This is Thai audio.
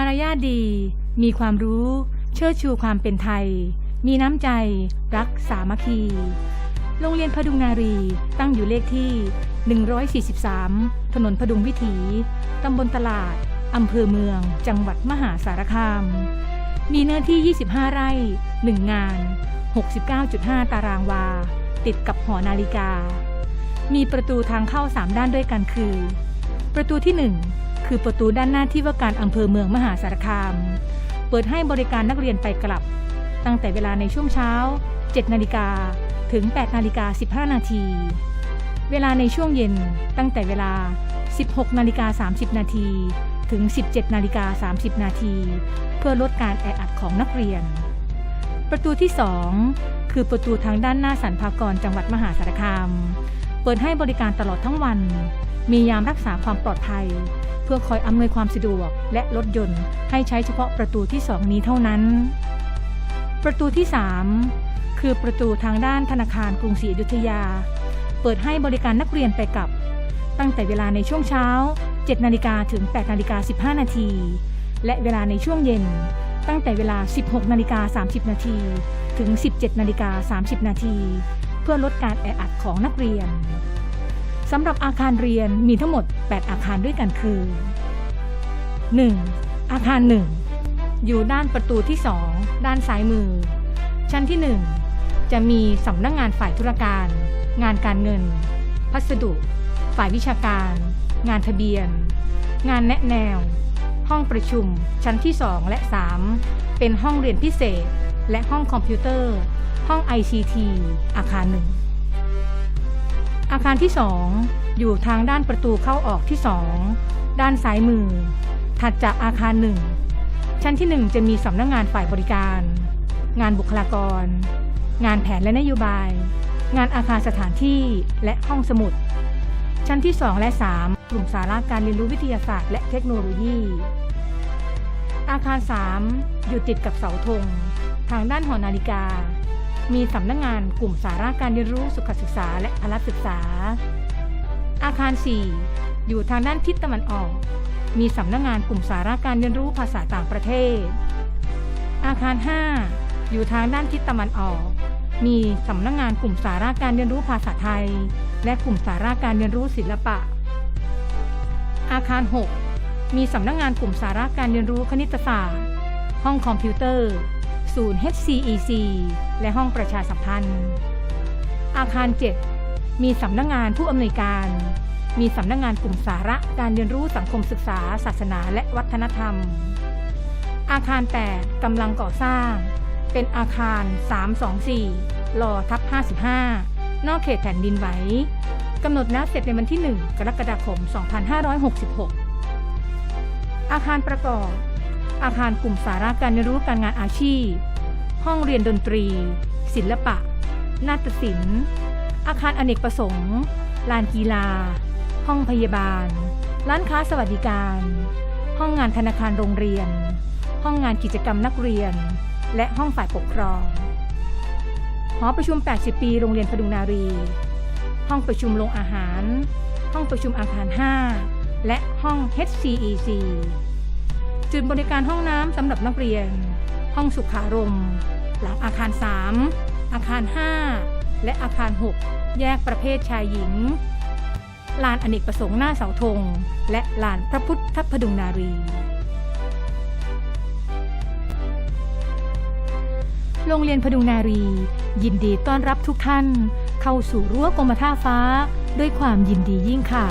ารยาทดี มีความรู้ เชิดชูความเป็นไทย มีน้ำใจ รักสามัคคี โรงเรียนพดุงนารีตั้งอยู่เลขที่ 143 ถนนพดุงวิถี ตำบลตลาด อำเภอเมือง จังหวัดมหาสารคาม มีเนื้อที่ 25 ไร่ 1 งาน 69.5 ตารางวา ติดกับหอนาฬิกา มีประตูทางเข้า 3 ด้านด้วยกันคือ ประตูที่ 1 คือประตูด้านหน้าที่ว่าการอำเภอเมืองมหาสารคาม เปิดให้บริการนักเรียนไปกลับ ตั้งแต่เวลาในช่วงเช้า 7 นาฬิกาถึง 8 นาฬิกา 15 นาที เวลาในช่วงเย็นตั้งแต่เวลา 16 นาฬิกา 30 นาทีถึง 17 นาฬิกา 30 นาที เพื่อลดการแออัดของนักเรียน ประตูที่ 2 คือประตูทางด้านหน้าสันพากรจังหวัดมหาสารคาม เปิดให้บริการตลอดทั้งวัน มียามรักษาความปลอดภัย พื่อคอยอำนวยความสะดวก และรถยนต์ให้ใช้เฉพาะประตูที่ 2 นี้เท่านั้น ประตูที่ 3 คือประตูทางด้านธนาคารกรุงศรีอยุธยา เปิดให้บริการนักเรียนไปกับ ตั้งแต่เวลาในช่วงเช้า 7 นาฬิกาถึง 8 นาฬิกา 15 นาที และเวลาในช่วงเย็น ตั้งแต่เวลา 16 นาฬิกา 30 นาทีถึง 17 นาฬิกา 30 นาที เพื่อลดการแออัดของนักเรียน สำหรับอาคารเรียนมีทั้งหมด 8 อาคารด้วยกันคือ 1. อาคาร 1 อยู่ด้านประตูที่ 2 ด้านซ้ายมือ ชั้นที่ 1 จะมีสำนักงงานฝ่ายธุรการ งานการเงิน พัสดุ ฝ่ายวิชาการ งานทะเบียน งานแนะแนว ห้องประชุม ชั้นที่ 2 และ 3 เป็นห้องเรียนพิเศษ และห้องคอมพิวเตอร์ ห้อง ICT อาคารหนึ่ง อาคารที่ 2 อยู่ทางด้านประตูเข้าออกที่ 2 ด้านซ้ายมือ ถัดจากอาคารหนึ่งชั้นที่ 1 จะมีสำนักงงานฝ่ายบริการ งานบุคลากร งานแผนและนโยบาย งานอาคารสถานที่และห้องสมุด ชั้นที่ 2 และ 3 กลุ่มสาระการเรียนรู้วิทยาศาสตร์และเทคโนโลยี อาคาร 3 อยู่ติดกับเสาธง ทางด้านหอนาฬิกา มีสำนักงงานกลุ่มสาระการเรียนรู้สุขศึกษาและพละศึกษา อาคาร 4 อยู่ทางด้านทิศตะวันออก มีสำนักงงานกลุ่มสาระการเรียนรู้ภาษาต่างประเทศ อาคาร 5 อยู่ทางด้านทิศตะวันออก มีสำนักงงานกลุ่มสาระการเรียนรู้ภาษาไทย และกลุ่มสาระการเรียนรู้ศิลปะ อาคาร 6 มีสำนักงงานกลุ่มสาระการเรียนรู้คณิตศาสตร์ ห้องคอมพิวเตอร์ ศูนย์ HCEC และห้องประชาสัมพันธ์ อาคาร 7 มีสำนักงงานผู้อำนวยการ มีสำนักงงานกลุ่มสาระการเรียนรู้สังคมศึกษา ศาสนาและวัฒนธรรม อาคาร 8กำลังก่อสร้าง เป็นอาคาร 324ลอทับ 55 นอกเขตแผ่นดินไหวกำหนดนัดเสร็จในวันที่ 1 กรกฎาคม 2566 อาคารประกอบ อาคารกลุ่มสาระการเรียนรู้การงานอาชีพ ห้องเรียนดนตรี ศิลปะ นาฏศิลป์ อาคารอเนกประสงค์ ลานกีฬา ห้องพยาบาล ร้านค้าสวัสดิการ ห้องงานธนาคารโรงเรียน ห้องงานกิจกรรมนักเรียน และห้องฝ่ายปกครอง หอประชุม 80 ปีโรงเรียนพดุงนารี ห้องประชุมโรงอาหาร ห้องประชุมอาคาร 5 และห้อง HCEC จุดบริการห้องน้ำสำหรับนักเรียน ห้องสุขารมณ์หลังอาคาร 3 อาคาร 5 และอาคาร 6 แยกประเภทชายหญิง ลานอเนกประสงค์หน้าเสาธง และลานพระพุทธพดุงนารี โรงเรียนพดุงนารี ยินดีต้อนรับทุกท่าน เข้าสู่รั้วกรมท่าฟ้า ด้วยความยินดียิ่งค่ะ